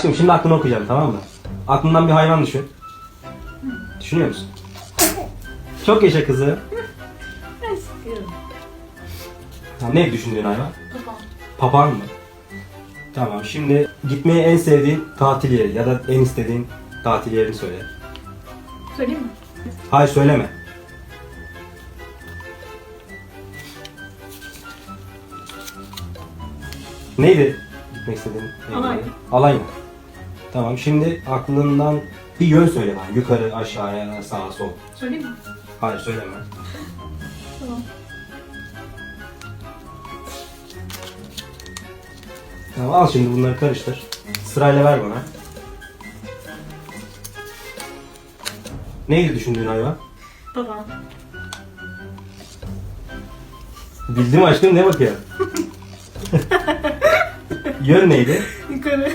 Aşkım şimdi aklını okuyacağım tamam mı? Aklından bir hayvan düşün. Düşünüyor musun? Çok yaşa kızı. Aşkım. Ha, ne düşündüğün hayvan? Tamam. Papağan mı? Tamam şimdi gitmeyi en sevdiğin tatil yeri ya da en istediğin tatil yerini söyle. Söyleyeyim mi? Hayır söyleme. Neydi gitmek istediğin? Alanya. Alanya. Tamam şimdi aklından bir yön söyle bana. Yukarı, aşağıya, sağa, sol. Söyleyeyim mi? Hayır söyleme. Tamam. Tamam al şimdi bunları karıştır. Sırayla ver bana. Neydi düşündüğün hayvan? Tamam. Bildim aşkım ne bakıyor? Yön neydi? Yukarı.